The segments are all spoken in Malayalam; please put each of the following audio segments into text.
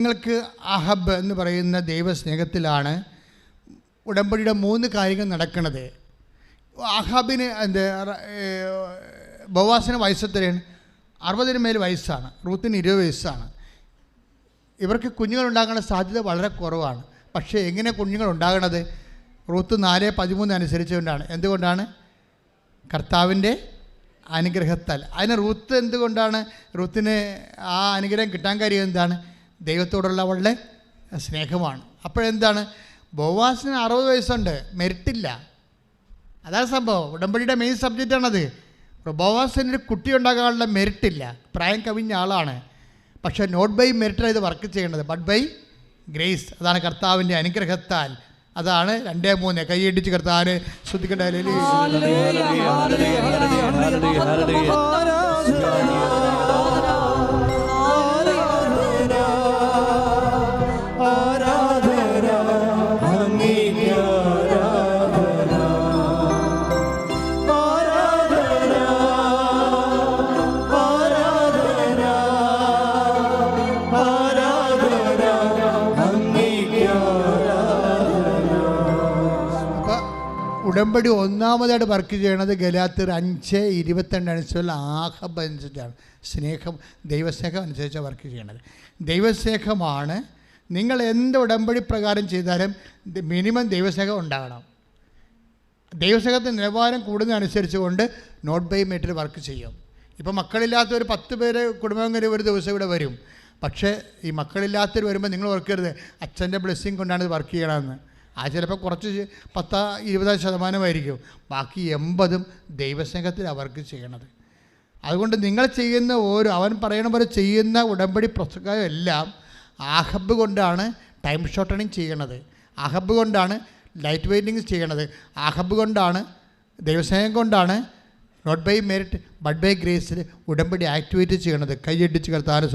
നിങ്ങൾക്ക് അഹബ് എന്ന് പറയുന്ന ദൈവസ്നേഹത്തിലാണ് ഉടമ്പടിയുടെ മൂന്ന് കാര്യങ്ങൾ നടക്കുന്നത്. അഹബിന് എന്ത് ബവാസിന് വയസ്സെത്രയാണ്? അറുപതിന് മേൽ വയസ്സാണ് റൂത്തിന് ഇരുപത് വയസ്സാണ്. ഇവർക്ക് കുഞ്ഞുങ്ങൾ ഉണ്ടാകാനുള്ള സാധ്യത വളരെ കുറവാണ്. പക്ഷേ എങ്ങനെ കുഞ്ഞുങ്ങൾ ഉണ്ടാകണത്? റൂത്ത് നാല് പതിമൂന്ന് അനുസരിച്ചുകൊണ്ടാണ്. എന്തുകൊണ്ടാണ്? കർത്താവിന്റെ അനുഗ്രഹത്താൽ. അതിന് റൂത്ത് എന്തുകൊണ്ടാണ്? റൂത്തിന് ആ അനുഗ്രഹം കിട്ടാൻ കാര്യം എന്താണ്? ദൈവത്തോടുള്ള അവളുടെ സ്നേഹമാണ്. അപ്പോഴെന്താണ്? ബോവാസിന് അറുപത് വയസ്സുണ്ട്. മെരിട്ടില്ല അതാണ് സംഭവം. ഉടമ്പടിയുടെ മെയിൻ സബ്ജക്റ്റാണത് ബോവാസിന് ഒരു കുട്ടി ഉണ്ടാകാനുള്ള മെരിട്ടില്ല പ്രായം കവിഞ്ഞ ആളാണ്. പക്ഷേ നോട്ട് ബൈ മെരിറ്റാണ് ഇത് വർക്ക് ചെയ്യേണ്ടത് ബട്ട് ബൈ ഗ്രേസ് അതാണ് കർത്താവിന്റെ അനുഗ്രഹത്താൽ. അതാണ് രണ്ടേ മൂന്ന്. കൈയടിച്ച് കർത്താവിനെ ശ്രദ്ധിക്കേണ്ട ഉടമ്പടി ഒന്നാമതായിട്ട് വർക്ക് ചെയ്യണത് ഗലാത്തിർ അഞ്ച് ഇരുപത്തിരണ്ട് അനുസരിച്ചുള്ള ആഹബ് അനുസരിച്ചാണ് സ്നേഹം ദൈവസ്നേഹം അനുസരിച്ചാണ് വർക്ക് ചെയ്യണത്. ദൈവസ്നേഹമാണ്. നിങ്ങൾ എന്ത് ഉടമ്പടി പ്രകാരം ചെയ്താലും മിനിമം ദൈവസ്നേഹം ഉണ്ടാകണം. ദൈവസ്നേഹത്തിന്റെ നിലവാരം കൂടുന്നതനുസരിച്ച് കൊണ്ട് നോട്ട് ബൈ മീറ്റർ വർക്ക് ചെയ്യും. ഇപ്പോൾ മക്കളില്ലാത്ത ഒരു പത്ത് പേര് കുടുംബങ്ങൾ ഒരു ദിവസം ഇവിടെ വരും. പക്ഷേ ഈ മക്കളില്ലാത്തവർ വരുമ്പോൾ നിങ്ങൾ ഓർക്കരുത് അച്ഛന്റെ ബ്ലെസ്സിങ് കൊണ്ടാണ് ഇത് വർക്ക് ചെയ്യണമെന്ന് ആ ചിലപ്പോൾ കുറച്ച് പത്ത് ഇരുപത് ശതമാനമായിരിക്കും. ബാക്കി എൺപതും ദൈവസ്നേഹത്തിൽ അവർക്ക് ചെയ്യണത്. അതുകൊണ്ട് നിങ്ങൾ ചെയ്യുന്ന ഓരോ അവൻ പറയണ പോലെ ചെയ്യുന്ന ഉടമ്പടി പ്രസംഗം എല്ലാം ആഹബ് കൊണ്ടാണ് ടൈം ഷോർട്ടണിങ് ചെയ്യണത്. ആഹബ് കൊണ്ടാണ് ലൈറ്റ് വെയിറ്റിംഗ് ചെയ്യണത്. ആഹബ് കൊണ്ടാണ് ദൈവസ്നേഹം കൊണ്ടാണ് not by merit but by ഗ്രേസിൽ ഉടമ്പടി ആക്ടിവേറ്റ് ചെയ്യണത്. കൈയടിച്ച് കർത്താന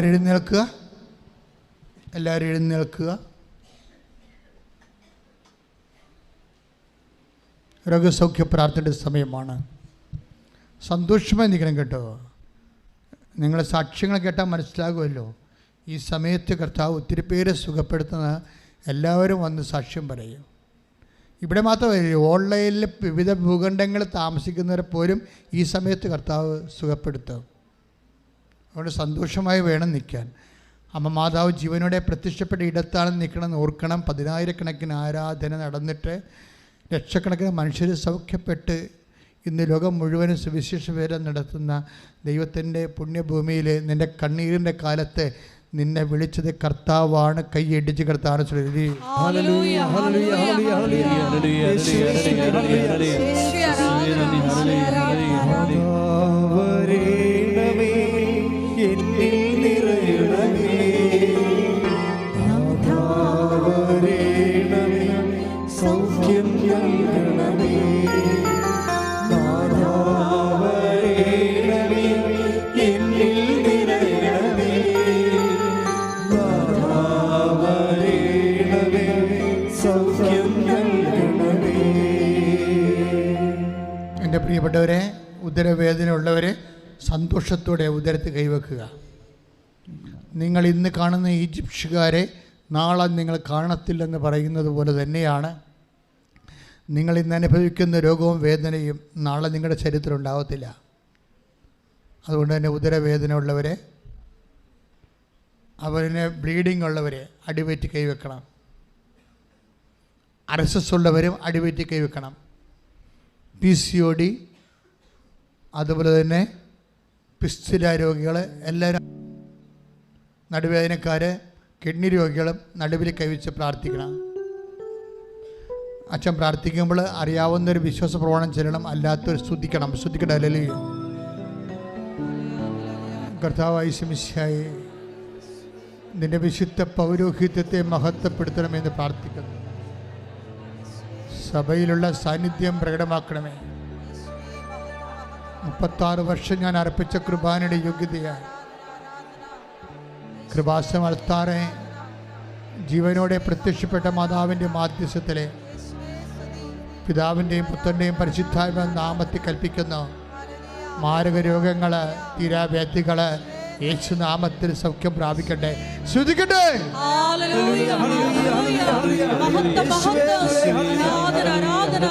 എല്ലാവരും എഴുന്നേൽക്കുക. എല്ലാവരും എഴുന്നേൽക്കുക. രോഗസൗഖ്യ പ്രാർത്ഥനയുടെ സമയമാണ്. സന്തോഷമായി നിൽക്കണം കേട്ടോ. നിങ്ങളെ സാക്ഷ്യങ്ങൾ കേട്ടാൽ മനസ്സിലാകുമല്ലോ. ഈ സമയത്ത് കർത്താവ് ഒത്തിരി പേരെ സുഖപ്പെടുത്തുന്ന എല്ലാവരും വന്ന് സാക്ഷ്യം പറയും. ഇവിടെ മാത്രമല്ല ഓൺലൈനിൽ വിവിധ ഭൂഖണ്ഡങ്ങളിൽ താമസിക്കുന്നവരെ പോലും ഈ സമയത്ത് കർത്താവ് സുഖപ്പെടുത്തും. അതുകൊണ്ട് സന്തോഷമായി വേണം നിൽക്കാൻ അമ്മ മാതാവ് ജീവനോടെ പ്രത്യക്ഷപ്പെട്ട ഇടത്താണ് നിൽക്കണം ഓർക്കണം പതിനായിരക്കണക്കിന് ആരാധന നടന്നിട്ട് ലക്ഷക്കണക്കിന് മനുഷ്യർ സൗഖ്യപ്പെട്ട് ഇന്ന് ലോകം മുഴുവനും സുവിശേഷ വേരം നടത്തുന്ന ദൈവത്തിന്റെ പുണ്യഭൂമിയിൽ നിന്റെ കണ്ണീരിന്റെ കാലത്ത് നിന്നെ വിളിച്ചത് കർത്താവാണ് കൈയടിച്ച് കർത്താവ് ചൊല്ലി ഹല്ലേലൂയ സന്തോഷത്തോടെ ഉദരത്ത് കൈവെക്കുക. നിങ്ങൾ ഇന്ന് കാണുന്ന ഈജിപ്ഷ്യക്കാരെ നാളെ നിങ്ങൾ കാണത്തില്ലെന്ന് പറയുന്നത് പോലെ തന്നെയാണ്. നിങ്ങൾ ഇന്ന് അനുഭവിക്കുന്ന രോഗവും വേദനയും നാളെ നിങ്ങളുടെ ശരീരത്തിൽ ഉണ്ടാവത്തില്ല. അതുകൊണ്ട് തന്നെ ഉദരവേദന ഉള്ളവരെ അവരിന് ബ്ലീഡിംഗ് ഉള്ളവരെ അടിവയറ്റി കൈവെക്കണം. അറസസ് ഉള്ളവരും അടിവയറ്റി കൈവെക്കണം. പി സി ഒ ഡി അതുപോലെ തന്നെ പിസ്തുല രോഗികൾ എല്ലാവരും നടുവേദനക്കാർ കിഡ്നി രോഗികളും നടുവിൽ കൈവച്ച് പ്രാർത്ഥിക്കണം. അച്ഛൻ പ്രാർത്ഥിക്കുമ്പോൾ അറിയാവുന്ന ഒരു വിശ്വാസ പ്രവണം ചെല്ലണം അല്ലാത്തൊരു സ്തുതിക്കണം സ്തുതിക്കണം അല്ലേ കർത്താവായി ശമിശായി നിന്റെ വിശുദ്ധ പൗരോഹിത്യത്തെ മഹത്വപ്പെടുത്തണമെന്ന് പ്രാർത്ഥിക്കുന്നു. സഭയിലുള്ള സാന്നിധ്യം പ്രകടമാക്കണമേ. മുപ്പത്താറ് വർഷം ഞാൻ അർപ്പിച്ച കൃപാനയുടെ യോഗ്യതയാണ് കൃപാസമർത്താറെ ജീവനോടെ പ്രത്യക്ഷപ്പെട്ട മാതാവിന്റെ മാധ്യസ്ഥത്തിലെ പിതാവിന്റെയും പുത്രന്റെയും പരിശുദ്ധാത്മ നാമത്തിൽ കൽപ്പിക്കുന്ന മാരക രോഗങ്ങൾ തീരാവ്യാധികൾ യേശു നാമത്തിൽ സൗഖ്യം പ്രാപിക്കട്ടെ ശ്രുതിക്കട്ടെ ഹല്ലേലൂയ, ഹല്ലേലൂയ. മഹത്വം, മഹത്വം. ആരാധന, ആരാധന.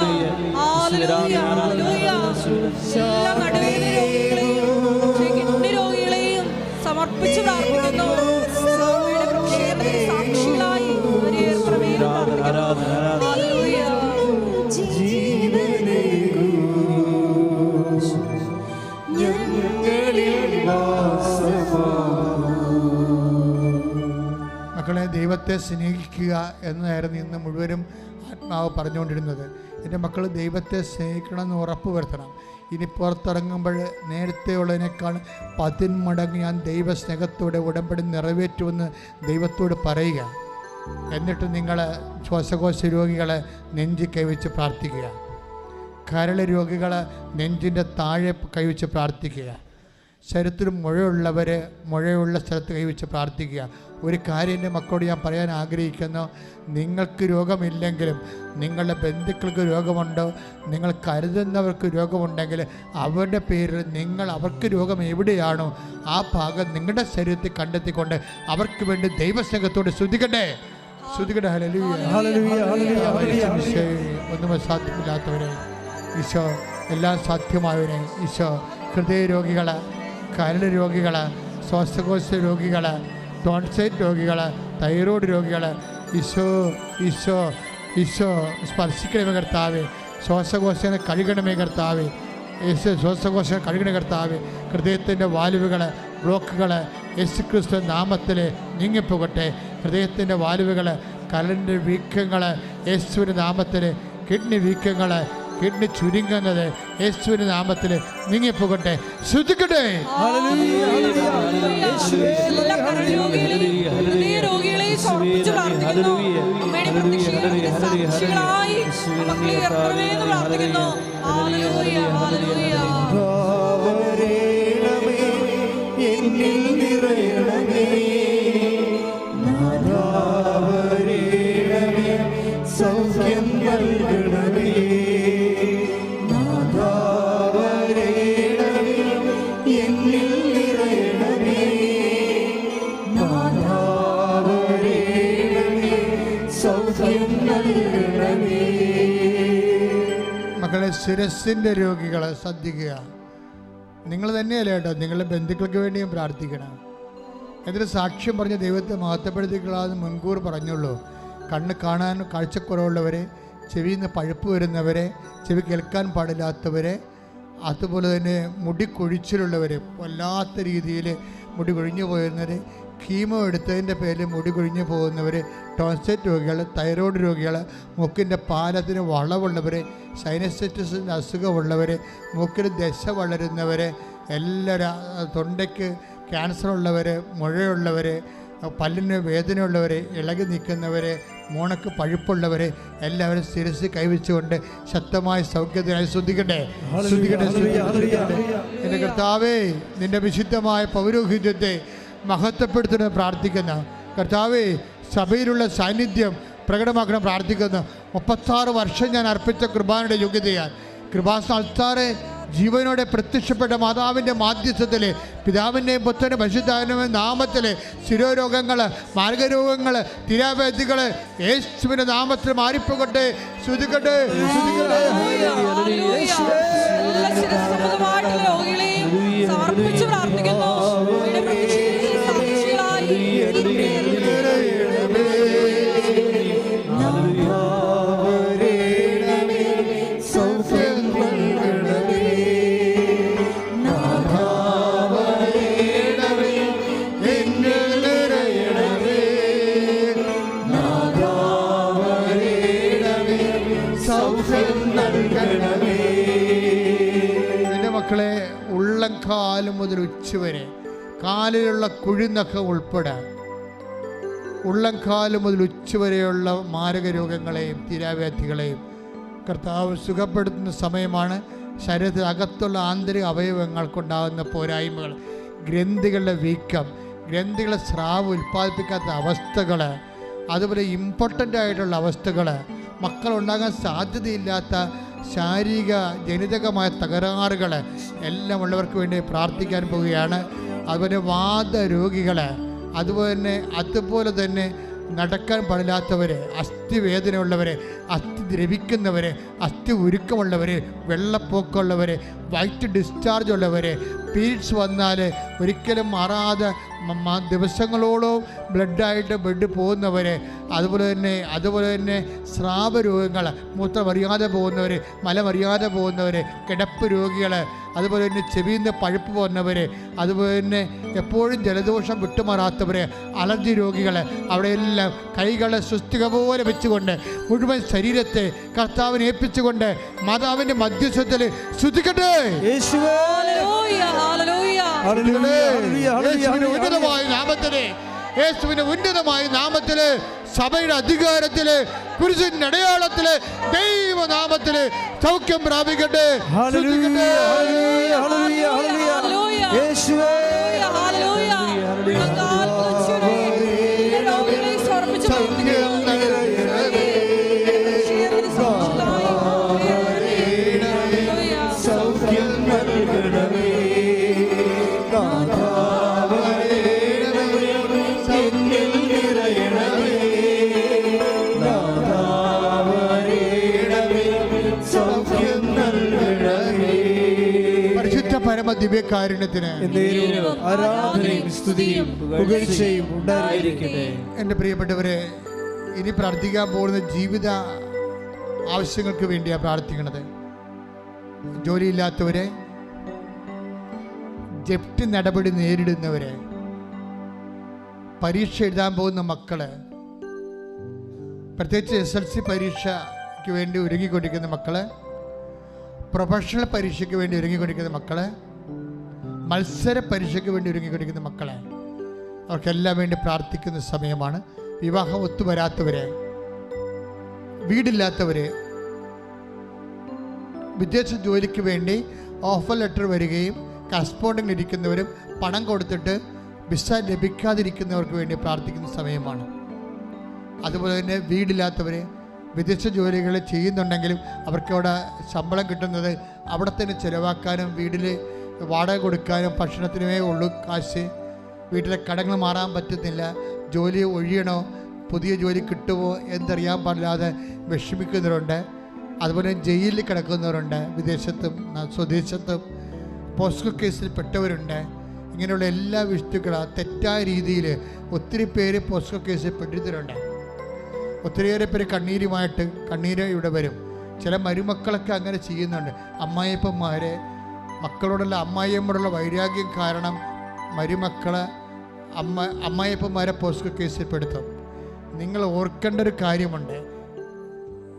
ദൈവത്തെ സ്നേഹിക്കുക എന്നായിരുന്നു ഇന്ന് മുഴുവനും ആത്മാവ് പറഞ്ഞുകൊണ്ടിരുന്നത്. എന്റെ മക്കൾ ദൈവത്തെ സ്നേഹിക്കണമെന്ന് ഉറപ്പ് വരുത്തണം. ഇനി പുറത്തിറങ്ങുമ്പോൾ നേരത്തെ ഉള്ളതിനേക്കാൾ പതിന്മടങ്ങ് ഞാൻ ദൈവസ്നേഹത്തോടെ ഉടമ്പടി നിറവേറ്റുമെന്ന് ദൈവത്തോട് പറയുക. എന്നിട്ട് നിങ്ങൾ ശ്വാസകോശ രോഗികളെ നെഞ്ചി കൈവച്ച് പ്രാർത്ഥിക്കുക. കരൾ രോഗികളെ നെഞ്ചിന്റെ താഴെ കൈവച്ച് പ്രാർത്ഥിക്കുക. ശരീരത്തിൽ മുഴയുള്ളവർ മുഴയുള്ള സ്ഥലത്ത് കൈവച്ച് പ്രാർത്ഥിക്കുക. ഒരു കാര്യം എന്റെ മക്കളോട് ഞാൻ പറയാൻ ആഗ്രഹിക്കുന്നു. നിങ്ങൾക്ക് രോഗമില്ലെങ്കിലും നിങ്ങളുടെ ബന്ധുക്കൾക്ക് രോഗമുണ്ടോ നിങ്ങൾ കരുതുന്നവർക്ക് രോഗമുണ്ടെങ്കിൽ അവരുടെ പേരിൽ നിങ്ങൾ അവർക്ക് രോഗം എവിടെയാണോ ആ ഭാഗം നിങ്ങളുടെ ശരീരത്തിൽ കണ്ടെത്തിക്കൊണ്ട് അവർക്ക് വേണ്ടി ദൈവസ്നേഹത്തോട് ശ്രുതിക്കട്ടെ. ഈശോയെ, ഒന്നും സാധ്യമില്ലാത്തവരെ ഈശോ എല്ലാം സാധ്യമായവരെ ഈശോ ഹൃദയ രോഗികൾ കരൾ രോഗികൾ ശ്വാസകോശ രോഗികൾ ടോൺസൈറ്റ് രോഗികൾ തൈറോയ്ഡ് രോഗികൾ ഈശോ ഈശോ ഈശോ സ്പർശിക്കണമേ കർത്താവേ. ശ്വാസകോശങ്ങൾ കഴുകണമേ കർത്താവേ. യേശു ശ്വാസകോശങ്ങൾ കഴുകണ കർത്താവേ. ഹൃദയത്തിന്റെ വാലുവുകൾ ബ്ലോക്കുകൾ യേശു ക്രിസ്തു നാമത്തിൽ നീങ്ങിപ്പോകട്ടെ. ഹൃദയത്തിന്റെ വാലുവുകൾ കരളിന്റെ വീക്കങ്ങൾ യേശുവിന്റെ നാമത്തിൽ കിഡ്നി വീക്കങ്ങൾ കിഡ്നി ചുരുങ്ങുന്നത് യേശുവിന്റെ നാമത്തിൽ നീങ്ങിപ്പോകട്ടെ. ശ്രദ്ധിക്കട്ടെ എന്നിൽ കരൾ മക്കളെ ശിരസിന്റെ രോഗികളെ ശ്രദ്ധിക്കുക. നിങ്ങൾ തന്നെയല്ല കേട്ടോ നിങ്ങളുടെ ബന്ധുക്കൾക്ക് വേണ്ടിയും പ്രാർത്ഥിക്കണം. എന്നിട്ട് സാക്ഷ്യം പറഞ്ഞ ദൈവത്തെ മഹത്വപ്പെടുത്തിക്കളാന്ന് മുൻകൂർ പറഞ്ഞുള്ളൂ. കണ്ണ് കാണാൻ കാഴ്ചക്കുറവുള്ളവരെ ചെവിയിൽ നിന്ന് പഴുപ്പ് വരുന്നവരെ ചെവി കേൾക്കാൻ പാടില്ലാത്തവരെ അതുപോലെ തന്നെ മുടി കൊഴിച്ചിലുള്ളവർ വല്ലാത്ത രീതിയിൽ മുടി കൊഴിഞ്ഞു പോയിരുന്നവർ കീമോ എടുത്തതിന്റെ പേരിൽ മുടി കുഴിഞ്ഞു പോകുന്നവർ ടോൺസെറ്റ് രോഗികൾ തൈറോയ്ഡ് രോഗികൾ മൂക്കിന്റെ പാലത്തിന് വളവുള്ളവർ സൈനസൈറ്റിസിന്റെ അസുഖമുള്ളവർ മൂക്കിൽ ദശ വളരുന്നവർ എല്ലാവരും തൊണ്ടയ്ക്ക് ക്യാൻസർ ഉള്ളവർ മുഴയുള്ളവർ പല്ലിന് വേദനയുള്ളവർ ഇളകി നിൽക്കുന്നവർ മോണക്ക് പഴുപ്പുള്ളവർ എല്ലാവരും ശിരസ് കൈവച്ചുകൊണ്ട് ശക്തമായ സൗഖ്യത്തിനായി ശ്രദ്ധിക്കട്ടെ? ശ്രദ്ധിക്കട്ടെ? ശ്രദ്ധിക്കട്ടെ? എന്റെ കർത്താവേ നിന്റെ വിശുദ്ധമായ പൗരോഹിത്യത്തെ മഹത്വപ്പെടുത്തുന്ന പ്രാർത്ഥിക്കുന്ന. കർത്താവേ സഭയിലുള്ള സാന്നിധ്യം പ്രകടമാക്കണം പ്രാർത്ഥിക്കുന്നു. മുപ്പത്താറ് വർഷം ഞാൻ അർപ്പിച്ച കൃപാനയുടെ യോഗ്യതയാൽ കൃപാസ ജീവനോടെ പ്രത്യക്ഷപ്പെട്ട മാതാവിന്റെ മാധ്യസ്ഥത്തിൽ പിതാവിന്റെയും പുത്രന്റെ പരിശുദ്ധാവിന്റെ നാമത്തിൽ ശിരോരോഗങ്ങൾ മാർഗരോഗങ്ങൾ തിരാവേദികൾ യേശുവിന്റെ നാമത്തിൽ മാറിപ്പോകട്ടെ. ശ്രുതിക്കട്ടെ സമർപ്പിച്ച് പ്രാർത്ഥിക്കുന്നു. കാലിലുള്ള കുഴിനഖം ഉൾപ്പെടെ ഉള്ളം കാൽ മുതൽ ഉച്ചവരെയുള്ള മാരക രോഗങ്ങളെയും തീരാവ്യാധികളെയും കർത്താവ് സുഖപ്പെടുത്തുന്ന സമയമാണ് ശരീരത്തിൽ അകത്തുള്ള ആന്തരിക അവയവങ്ങൾക്കുണ്ടാകുന്ന പോരായ്മകൾ ഗ്രന്ഥികളുടെ വീക്കം ഗ്രന്ഥികളെ സ്രാവ് ഉൽപ്പാദിപ്പിക്കാത്ത അവസ്ഥകൾ അതുപോലെ ഇമ്പോർട്ടന്റ് ആയിട്ടുള്ള അവസ്ഥകൾ മക്കളുണ്ടാകാൻ സാധ്യതയില്ലാത്ത ശാരീരിക ജനിതകമായ തകരാറുകൾ എല്ലാം ഉള്ളവർക്ക് വേണ്ടി പ്രാർത്ഥിക്കാൻ പോവുകയാണ്. അതുപോലെ വാദരോഗികളെ അതുപോലെ തന്നെ അതുപോലെ തന്നെ നടക്കാൻ പാടില്ലാത്തവരെ അസ്ഥി വേദനയുള്ളവരെ അസ്ഥി ദ്രവിക്കുന്നവരെ അസ്ഥി ഉരുക്കമുള്ളവർ വെള്ളപ്പൊക്കമുള്ളവർ വൈറ്റ് ഡിസ്ചാർജ് ഉള്ളവരെ പീരീഡ്സ് വന്നാൽ ഒരിക്കലും മാറാതെ ദിവസങ്ങളോളം ബ്ലഡായിട്ട് ബ്ലഡ് പോകുന്നവർ അതുപോലെ തന്നെ അതുപോലെ തന്നെ സ്രാവ രോഗങ്ങൾ മൂത്രമറിയാതെ പോകുന്നവർ മലമറിയാതെ പോകുന്നവർ കിടപ്പ് രോഗികൾ അതുപോലെ തന്നെ ചെവിയിൽ നിന്ന് പഴുപ്പ് പോകുന്നവർ അതുപോലെ തന്നെ എപ്പോഴും ജലദോഷം വിട്ടുമാറാത്തവർ അലർജി രോഗികൾ അവിടെയെല്ലാം കൈകളെ സുസ്ഥിക പോലെ വെച്ചുകൊണ്ട് മുഴുവൻ ശരീരത്തെ കർത്താവിനെ ഏൽപ്പിച്ചുകൊണ്ട് മാതാവിന്റെ മധ്യസ്ഥത്തിൽ ശ്രുതിക്കട്ടെ യേശുവേ. ഉന്നതമായ നാമത്തിൽ യേശുവിന്റെ ഉന്നതമായ നാമത്തിൽ സഭയുടെ അധികാരത്തിൽ കുരിശിന്റെ അടയാളത്തിൽ ദൈവനാമത്തിൽ സൗഖ്യം പ്രാപിക്കട്ടെ. യേശുവേ ദിവ്യകാരുണ്യത്തിന് എന്റെ ആരാധനയും സ്തുതിയും പുകഴ്ചയും ഉണ്ടായിരിക്കട്ടെ. എന്റെ പ്രിയപ്പെട്ടവരെ ഇനി പ്രാർത്ഥിക്കാൻ പോകുന്ന ജീവിത ആവശ്യങ്ങൾക്ക് വേണ്ടിയാണ് പ്രാർത്ഥിക്കുന്നത് ജോലിയില്ലാത്തവരെ ജപ്റ്റ് നടപടി നേരിടുന്നവരെ പരീക്ഷ എഴുതാൻ പോകുന്ന മക്കൾ പ്രത്യേകിച്ച് എസ് എൽ സി പരീക്ഷയ്ക്ക് വേണ്ടി ഒരുങ്ങിക്കൊണ്ടിരിക്കുന്ന മക്കൾ പ്രൊഫഷണൽ പരീക്ഷയ്ക്ക് വേണ്ടി ഒരുങ്ങിക്കൊണ്ടിരിക്കുന്ന മക്കൾ മത്സര പരീക്ഷയ്ക്ക് വേണ്ടി ഒരുങ്ങിക്കൊണ്ടിരിക്കുന്ന മക്കളെ അവർക്കെല്ലാം വേണ്ടി പ്രാർത്ഥിക്കുന്ന സമയമാണ്. വിവാഹം ഒത്തുവരാത്തവരെ വീടില്ലാത്തവരെ വിദേശ ജോലിക്ക് വേണ്ടി ഓഫർ ലെറ്റർ വരികയും കറസ്പോണ്ടിങ്ങിൽ ഇരിക്കുന്നവരും പണം കൊടുത്തിട്ട് വിസ ലഭിക്കാതിരിക്കുന്നവർക്ക് വേണ്ടി പ്രാർത്ഥിക്കുന്ന സമയമാണ്. അതുപോലെ തന്നെ വീടില്ലാത്തവർ വിദേശ ജോലികൾ ചെയ്യുന്നുണ്ടെങ്കിലും അവർക്ക് അവിടെ ശമ്പളം കിട്ടുന്നത് അവിടെ തന്നെ ചിലവാക്കാനും വീട്ടിൽ വാടക കൊടുക്കാനും ഭക്ഷണത്തിനുമേ ഉള്ളൂ. കാശ് വീട്ടിലെ കടങ്ങൾ മാറാൻ പറ്റുന്നില്ല. ജോലി ഒഴിയണോ? പുതിയ ജോലി കിട്ടുമോ എന്തറിയാൻ പാടില്ലാതെ വിഷമിക്കുന്നവരുണ്ട്. അതുപോലെ ജയിലിൽ കിടക്കുന്നവരുണ്ട്. വിദേശത്തും സ്വദേശത്തും പോസ്കോ കേസിൽ പെട്ടവരുണ്ട്. ഇങ്ങനെയുള്ള എല്ലാ വിഷ്ണുക്കളും തെറ്റായ രീതിയിൽ ഒത്തിരി പേര് പോസ്കോ കേസിൽ പെട്ടിരുന്നവരുണ്ട്. ഒത്തിരിയേറെ പേര് കണ്ണീരുമായിട്ട് കണ്ണീര് ഇവിടെ വരും. ചില മരുമക്കളൊക്കെ അങ്ങനെ ചെയ്യുന്നുണ്ട്. അമ്മായിപ്പന്മാരെ മക്കളോടുള്ള അമ്മായിയമ്മയോടുള്ള വൈരാഗ്യം കാരണം മരുമക്കളെ അമ്മ അമ്മായിയപ്പന്മാരെ പോസ്റ്റ് കേസിൽ പെടുത്തും നിങ്ങൾ ഓർക്കേണ്ട ഒരു കാര്യമുണ്ട്.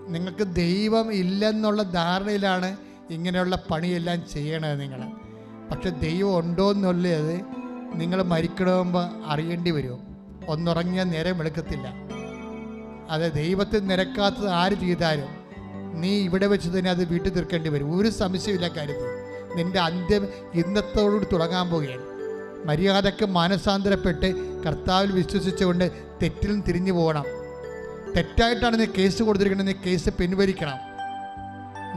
നിങ്ങൾക്ക് ദൈവം ഇല്ലെന്നുള്ള ധാരണയിലാണ് ഇങ്ങനെയുള്ള പണിയെല്ലാം ചെയ്യണത് നിങ്ങൾ. പക്ഷെ ദൈവം ഉണ്ടോ എന്നുള്ളത് നിങ്ങൾ മരിക്കണമെമ്പോൾ അറിയേണ്ടി വരും. ഒന്നുറങ്ങിയാൽ നേരം വെളുക്കത്തില്ല. അത് ദൈവത്തിൽ നിരക്കാത്തത് ആര് ചെയ്താലും നീ ഇവിടെ വെച്ച് തന്നെ അത് വീട്ടിൽ തീർക്കേണ്ടി വരും. ഒരു സംശയമില്ല കാര്യത്തിൽ. നിന്റെ അന്ത്യം ഇന്നത്തോടുകൂടി തുടങ്ങാൻ പോവുകയാണ്. മര്യാദയ്ക്ക് മാനസാന്തരപ്പെട്ട് കർത്താവിൽ വിശ്വസിച്ചുകൊണ്ട് നിന്ന് തിരിഞ്ഞു പോകണം. തെറ്റായിട്ടാണ് നീ കേസ് കൊടുത്തിരിക്കുന്നത്. നീ കേസ് പിൻവലിക്കണം.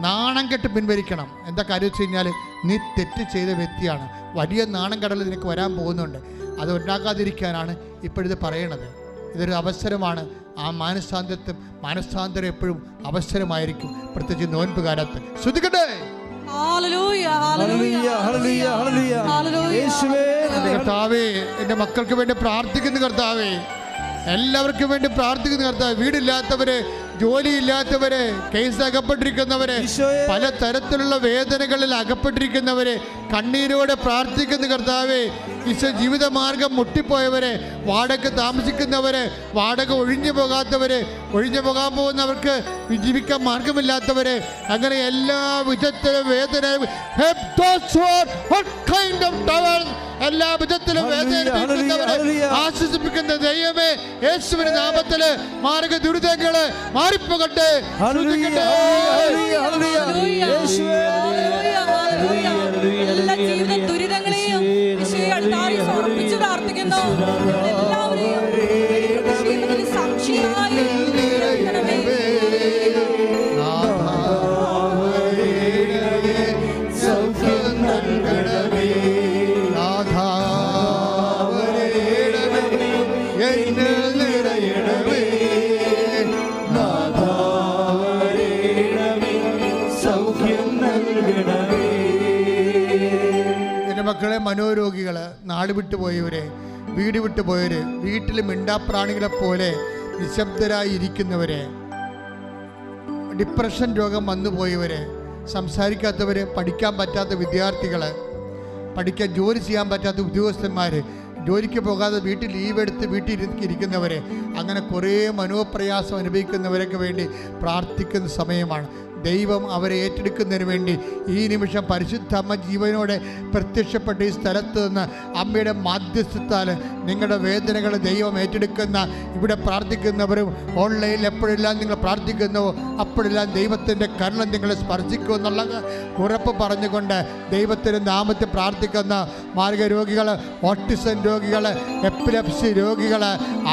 നാണം കെട്ട് പിൻവലിക്കണം. എന്താ കാര്യം വെച്ച് കഴിഞ്ഞാൽ നീ തെറ്റ് ചെയ്ത വ്യക്തിയാണ്. വലിയ നാണം കടൽ നിനക്ക് വരാൻ പോകുന്നുണ്ട്. അത് ഉണ്ടാക്കാതിരിക്കാനാണ് ഇപ്പോഴിത് പറയണത്. ഇതൊരു അവസരമാണ്. ആ മാനസാന്തരത്വം മാനസാന്തരം എപ്പോഴും അവസരമായിരിക്കും. പ്രത്യേകിച്ച് നോൻപ് കാലത്ത്. ശ്രദ്ധിക്കട്ടെ hallelujah hallelujah hallelujah hallelujah hallelujah. യേശുവേ എന്റെ കർത്താവേ എന്റെ മക്കൾക്ക് വേണ്ടി പ്രാർത്ഥിക്കുന്ന കർത്താവേ എല്ലാവർക്കും വേണ്ടി പ്രാർത്ഥിക്കുന്ന കർത്താവ് വീടില്ലാത്തവര് ജോലിയില്ലാത്തവര് കേസ് അകപ്പെട്ടിരിക്കുന്നവര്. പല തരത്തിലുള്ള വേദനകളിൽ അകപ്പെട്ടിരിക്കുന്നവര് കണ്ണീരോടെ പ്രാർത്ഥിക്കുന്ന കർത്താവേ ഈശോ ജീവിതമാർഗം മുട്ടിപ്പോയവരെ വാടക താമസിക്കുന്നവരെ വാടക ഒഴിഞ്ഞു പോകാത്തവരെ ഒഴിഞ്ഞു പോകാൻ പോകുന്നവർക്ക് ജീവിക്കാൻ മാർഗമില്ലാത്തവരെ അങ്ങനെ എല്ലാ വിധത്തിലും വേദന. എല്ലാ വിധത്തിലും. ആശ്വസിപ്പിക്കുന്ന ദൈവമേ യേശുവിന്റെ നാമത്തിൽ മാർഗ ദുരിതങ്ങൾ മാറിപ്പോകട്ടെ ഹല്ലേലൂയ, ശ്രദ്ധിക്കട്ടെ. Hallelujah, hallelujah. യേശുവേ. Hallelujah, hallelujah. എല്ലാ ജീവിത മക്കളെ മനോരോഗികൾ നാട് വിട്ടു പോയവരെ വീട് വിട്ടു പോയവര് വീട്ടിൽ മിണ്ടാപ്രാണികളെ പോലെ നിശബ്ദരായി ഇരിക്കുന്നവര് ഡിപ്രഷൻ രോഗം വന്നു പോയവര് സംസാരിക്കാത്തവര് പഠിക്കാൻ പറ്റാത്ത വിദ്യാർത്ഥികൾ പഠിക്കാൻ ജോലി ചെയ്യാൻ പറ്റാത്ത ഉദ്യോഗസ്ഥന്മാർ ജോലിക്ക് പോകാതെ വീട്ടിൽ ലീവ് എടുത്ത് വീട്ടിൽ ഇരി- ഇരിക്കുന്നവരെ അങ്ങനെ കുറേ മനോപ്രയാസം അനുഭവിക്കുന്നവരൊക്കെ വേണ്ടി പ്രാർത്ഥിക്കുന്ന സമയമാണ്. ദൈവം അവരെ ഏറ്റെടുക്കുന്നതിന് വേണ്ടി ഈ നിമിഷം പരിശുദ്ധ അമ്മ ജീവനോടെ പ്രത്യക്ഷപ്പെട്ട ഈ സ്ഥലത്ത് നിന്ന് അമ്മയുടെ മാധ്യസ്ഥത്താൽ നിങ്ങളുടെ വേദനകൾ ദൈവം ഏറ്റെടുക്കുന്ന ഇവിടെ പ്രാർത്ഥിക്കുന്നവരും ഓൺലൈനിൽ എപ്പോഴെല്ലാം നിങ്ങൾ പ്രാർത്ഥിക്കുന്നുവോ അപ്പോഴെല്ലാം ദൈവത്തിന്റെ കരുണ നിങ്ങളെ സ്പർശിക്കുമെന്നുള്ള ഉറപ്പ് പറഞ്ഞുകൊണ്ട് ദൈവത്തിന്റെ നാമത്തെ പ്രാർത്ഥിക്കുന്ന മാർഗരോഗികൾ ഓട്ടിസം രോഗികൾ എപ്പിലപ്സി രോഗികൾ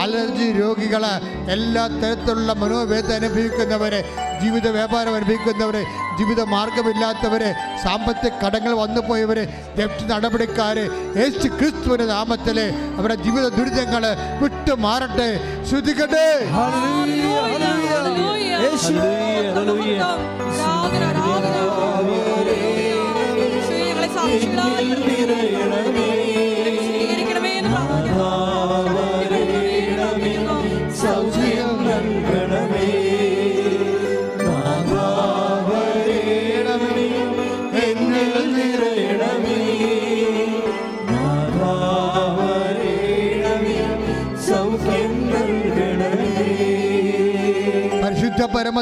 അലർജി രോഗികൾ എല്ലാ തരത്തിലുള്ള മനോവേദന അനുഭവിക്കുന്നവരെ ജീവിത വ്യാപാരം അനുഭവിക്കുന്നവർ ജീവിത മാർഗമില്ലാത്തവർ സാമ്പത്തിക കടങ്ങൾ വന്നു പോയവർ ജപ്തി നടപടിക്കാര് യേശു ക്രിസ്തുവിന്റെ നാമത്തിൽ അവരുടെ ജീവിത ദുരിതങ്ങൾ വിട്ടു മാറട്ടെ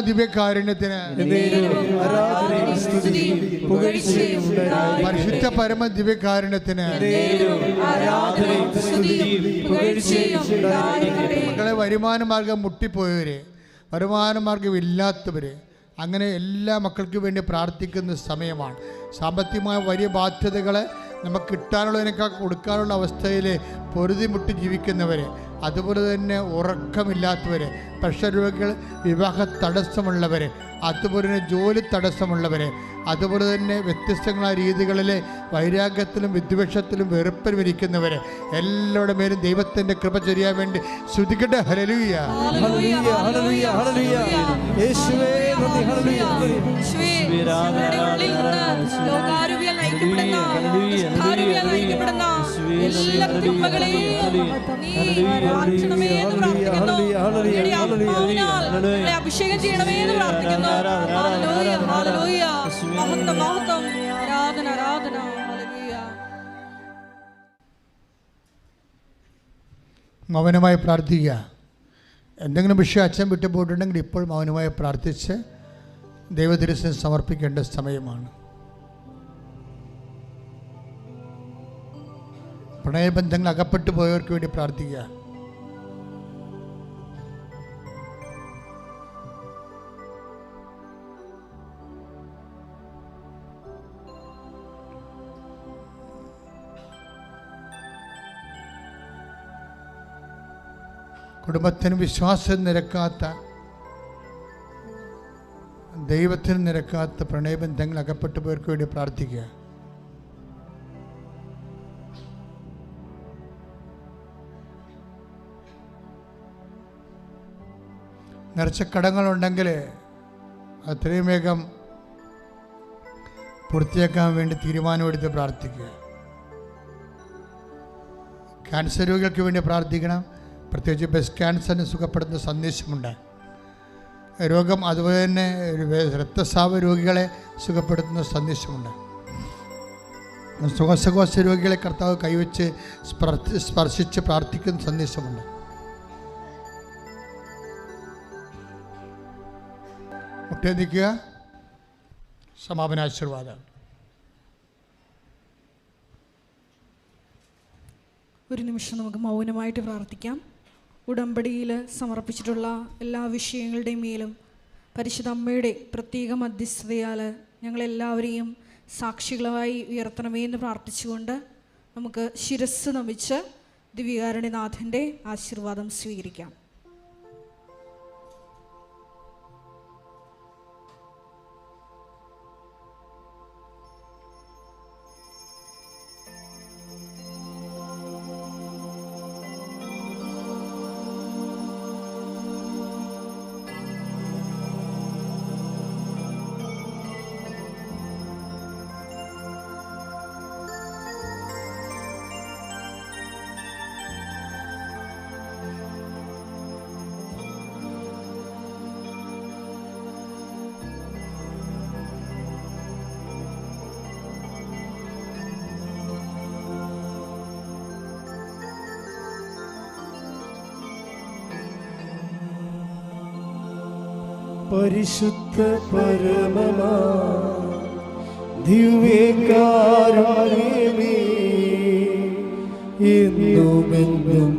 ദിവ്യകാരുണ്യത്തിന്. പരിശുദ്ധ പരമ ദിവ്യകാരുണ്യത്തിന് മക്കളെ വരുമാന മാർഗം മുട്ടിപ്പോയവര് വരുമാന മാർഗം ഇല്ലാത്തവര് അങ്ങനെ എല്ലാ മക്കൾക്കും വേണ്ടി പ്രാർത്ഥിക്കുന്ന സമയമാണ് സാമ്പത്തികമായ വലിയ ബാധ്യതകളെ നമുക്ക് കിട്ടാനുള്ളതിനേക്കാൾ കൊടുക്കാനുള്ള അവസ്ഥയിൽ പൊരുതിമുട്ടി ജീവിക്കുന്നവർ അതുപോലെ തന്നെ ഉറക്കമില്ലാത്തവർ പ്രഷർ രോഗികൾ വിവാഹ തടസ്സമുള്ളവർ അതുപോലെ തന്നെ ജോലി തടസ്സമുള്ളവർ അതുപോലെ തന്നെ വ്യത്യസ്തങ്ങളായ രീതികളിൽ വൈരാഗ്യത്തിലും വിദ്വേഷത്തിലും വെറുപ്പിലും ഇരിക്കുന്നവർ എല്ലാവരുടെ മേലും ദൈവത്തിന്റെ കൃപ ചൊരിയാൻ വേണ്ടി ശ്രുതിക്കട്ടെ ഹലലുയ ഹല്ലേലൂയ എല്ലാ തിന്മകളെയും അഭിഷേകം ചെയ്യണമേ എന്ന് പ്രാർത്ഥിക്കുന്നു. മഹത്വം മഹത്വം. ആരാധന ആരാധന. ഹല്ലേലൂയ. മൗനമായി പ്രാർത്ഥിക്കുക. എന്തെങ്കിലും വിഷയം അച്ഛൻ വിട്ടുപോയിട്ടുണ്ടെങ്കിൽ ഇപ്പോൾ മൗനമായി പ്രാർത്ഥിച്ച് ദൈവദിരസം സമർപ്പിക്കേണ്ട സമയമാണ്. പ്രണയബന്ധങ്ങൾ അകപ്പെട്ടു പോയവർക്ക് വേണ്ടി പ്രാർത്ഥിക്കുക കുടുംബത്തിന് വിശ്വാസം നിരക്കാത്ത ദൈവത്തിന് നിരക്കാത്ത പ്രണയബന്ധങ്ങൾ അകപ്പെട്ടു പോയവർക്ക് വേണ്ടി പ്രാർത്ഥിക്കുക നിറച്ച കടങ്ങളുണ്ടെങ്കിൽ അത്രയും വേഗം പൂർത്തിയാക്കാൻ വേണ്ടി തീരുമാനമെടുത്ത് പ്രാർത്ഥിക്കുക. ക്യാൻസർ രോഗികൾക്ക് വേണ്ടി പ്രാർത്ഥിക്കണം. പ്രത്യേകിച്ച് ബ്രസ്റ്റ് ക്യാൻസറിന് സുഖപ്പെടുത്തുന്ന സന്ദേശമുണ്ട്. രോഗം അതുപോലെ തന്നെ രക്തസ്രാവ രോഗികളെ സുഖപ്പെടുത്തുന്ന സന്ദേശമുണ്ട്. ശ്വാസകോശ രോഗികളെ കർത്താവ് കൈവച്ച് സ്പർശ- സ്പർശിച്ച് പ്രാർത്ഥിക്കുന്ന സന്ദേശമുണ്ട്. മുട്ടേ നിൽക്കുക സമാപനാശീർവാദം ഒരു നിമിഷം നമുക്ക് മൗനമായിട്ട് പ്രാർത്ഥിക്കാം. ഉടമ്പടിയിൽ സമർപ്പിച്ചിട്ടുള്ള എല്ലാ വിഷയങ്ങളുടെയും മേലും പരിശുദ്ധ അമ്മയുടെ പ്രത്യേക മധ്യസ്ഥതയാൽ ഞങ്ങളെല്ലാവരെയും സാക്ഷികളായി ഉയർത്തണമേ എന്ന് പ്രാർത്ഥിച്ചുകൊണ്ട് നമുക്ക് ശിരസ് നമിച്ച് ദിവ്യകാരുണ്യനാഥന്റെ ആശീർവാദം സ്വീകരിക്കാം. പരിശുദ്ധ പരമമാ ദിവ്യകാരുണ്യമേ എന്നും അങ്ങേക്കാരാധന